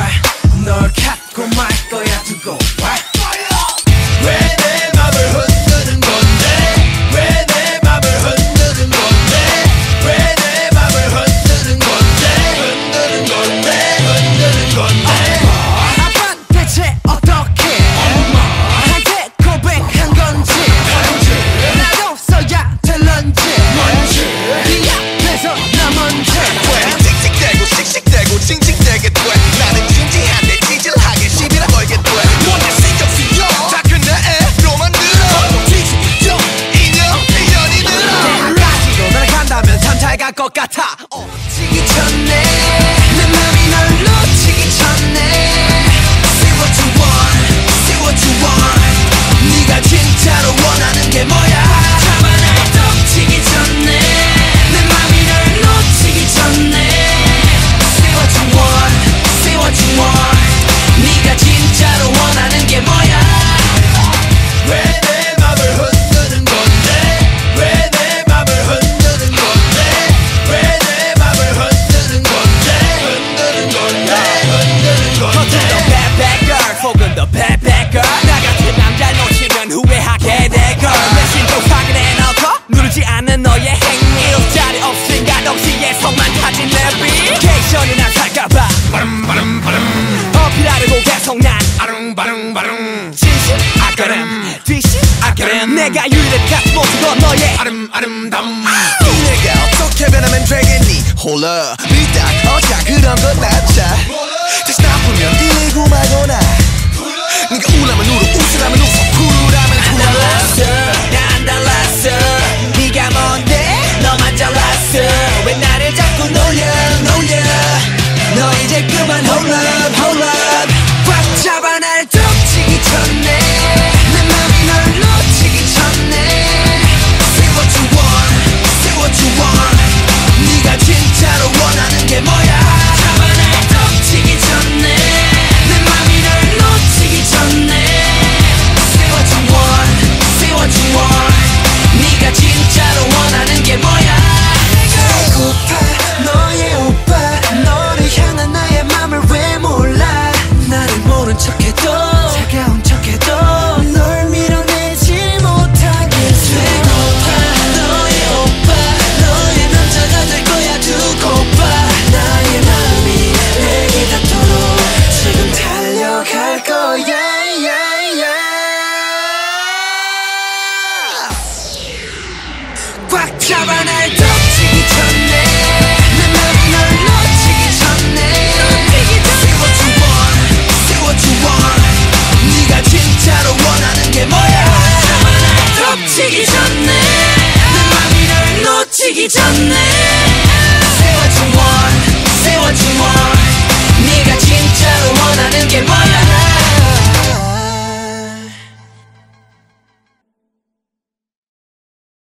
제발 널 갖고 말 거야 두고 와. 것 같아. 어. 좀더 팩팩걸. 나 같은 남자 놓치면 후회하게 될걸. 내신도 확인해 넣고 누르지 않는 너의 행위. 자리 없으니까 동시에 성만 타진 랩이. 텐션이 난 살까봐. 바름 바름 바름 어필하려고 계속 난. 아릉 바릉 바릉. 진심 아까름. 뒤심 아까름. 내가 유일한 모습은 너의 아름 아름다움 내가 어떻게 변하면 되겠니? 홀라 위딱 어차. 그런 건 낫자 다시 나쁘면 이고 말거나. 차가운 척해도 널 밀어내지 못하게 되고파 너의 오빠 너의 남자가 될 거야 두고파 나의 마음이 내게 닿도록 지금 달려갈 거야 꽉 잡아 Say what you want, say what you want.